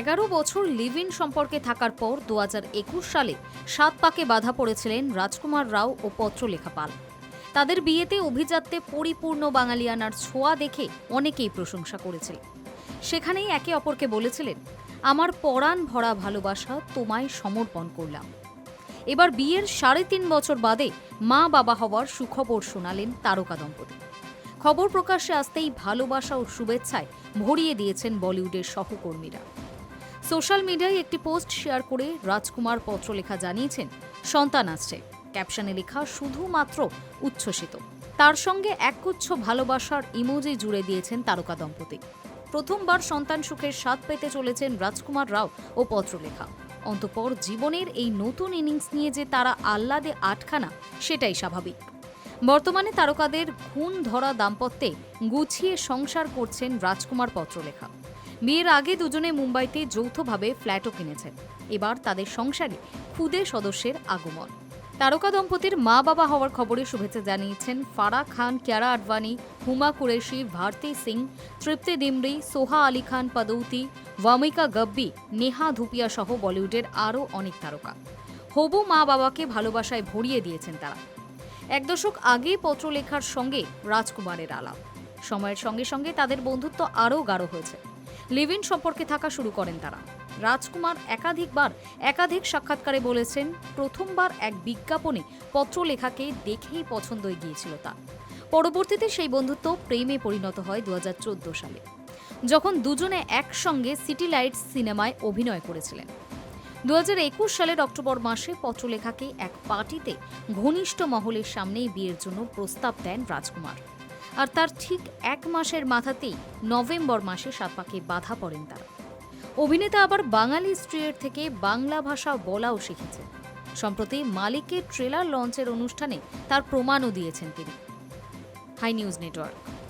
এগারো বছর live in সম্পর্কে থাকার পর দু হাজার একুশ সালে সাত পাকে বাধা পড়েছিলেন রাজকুমার রাও ও পত্রলেখা পাল। তাদের বিয়েতে অভিজাত্যে পরিপূর্ণ বাঙালিয়ানার ছোঁয়া দেখে অনেকেই প্রশংসা করেছিল। সেখানেই একে অপরকে বলেছিলেন, আমার পরাণ ভরা ভালোবাসা তোমায় সমর্পণ করলাম। এবার বিয়ের সাড়ে তিন বছর বাদে মা বাবা হওয়ার সুখবর শোনালেন তারকা দম্পতি। খবর প্রকাশ্যে আসতেই ভালোবাসা ও শুভেচ্ছায় ভরিয়ে দিয়েছেন বলিউডের সহকর্মীরা। সোশ্যাল মিডিয়ায় একটি পোস্ট শেয়ার করে রাজকুমার পত্রলেখা জানিয়েছেন, সন্তান আসছে। ক্যাপশনে লেখা, শুধুমাত্র উচ্ছ্বসিত। তার সঙ্গে একগুচ্ছ ভালোবাসার ইমোজি জুড়ে দিয়েছেন তারকা দম্পতি। প্রথমবার সন্তান সুখের স্বাদ পেতে চলেছেন রাজকুমার রাও ও পত্রলেখা। অন্তপর জীবনের এই নতুন ইনিংস নিয়ে যে তারা আহ্লাদে আটখানা, সেটাই স্বাভাবিক। বর্তমানে তারকাদের খুন ধরা দাম্পত্যে গুছিয়ে সংসার করছেন রাজকুমার পত্রলেখা। বিয়ের আগে দুজনে মুম্বাইতে যৌথভাবে ফ্ল্যাটও কিনেছেন। এবার তাদের সংসারে খুদে সদস্যের আগমন। তারকা দম্পতির মা বাবা হওয়ার খবরে শুভেচ্ছা জানিয়েছেন ফারা খান, কিয়ারা আডবাণী হুমা কুরেশি, ভারতী সিং, তৃপ্তি দিমরি সোহা আলী খান পদৌতি, ওয়ামিকা গব্বি, নেহা ধুপিয়া সহ বলিউডের আরও অনেক তারকা। হবু মা বাবাকে ভালোবাসায় ভরিয়ে দিয়েছেন তারা। এক দশক আগে পত্রলেখার সঙ্গে রাজকুমারের আলাপ। সময়ের সঙ্গে সঙ্গে তাদের বন্ধুত্ব আরও গাঢ় হয়েছে। লিভ ইন সম্পর্কে থাকা শুরু করেন তারা। রাজকুমার একাধিকবার একাধিক সাক্ষাৎকারে বলেছেন, প্রথমবার এক বিজ্ঞাপনে পত্রলেখাকে দেখেই পছন্দ হয়ে গিয়েছিল তার। পরবর্তীতে সেই বন্ধুত্ব প্রেমে পরিণত হয় দু হাজার চোদ্দ সালে, যখন দুজনে একসঙ্গে সিটি লাইটস সিনেমায় অভিনয় করেছিলেন। দু হাজার একুশ সালের অক্টোবর মাসে পত্রলেখাকে এক পার্টিতে ঘনিষ্ঠ মহলের সামনেই বিয়ের জন্য প্রস্তাব দেন রাজকুমার। আর তার ঠিক এক মাসের মাথাতেই নভেম্বর মাসে সাত পাকে বাধা পড়েন তারা। অভিনেতা আবার বাঙালি স্ত্রীর থেকে বাংলা ভাষা বলাও শিখেছে সম্প্রতি মালিকের ট্রেলার লঞ্চের অনুষ্ঠানে তার প্রমাণও দিয়েছেন তিনি। High News Network.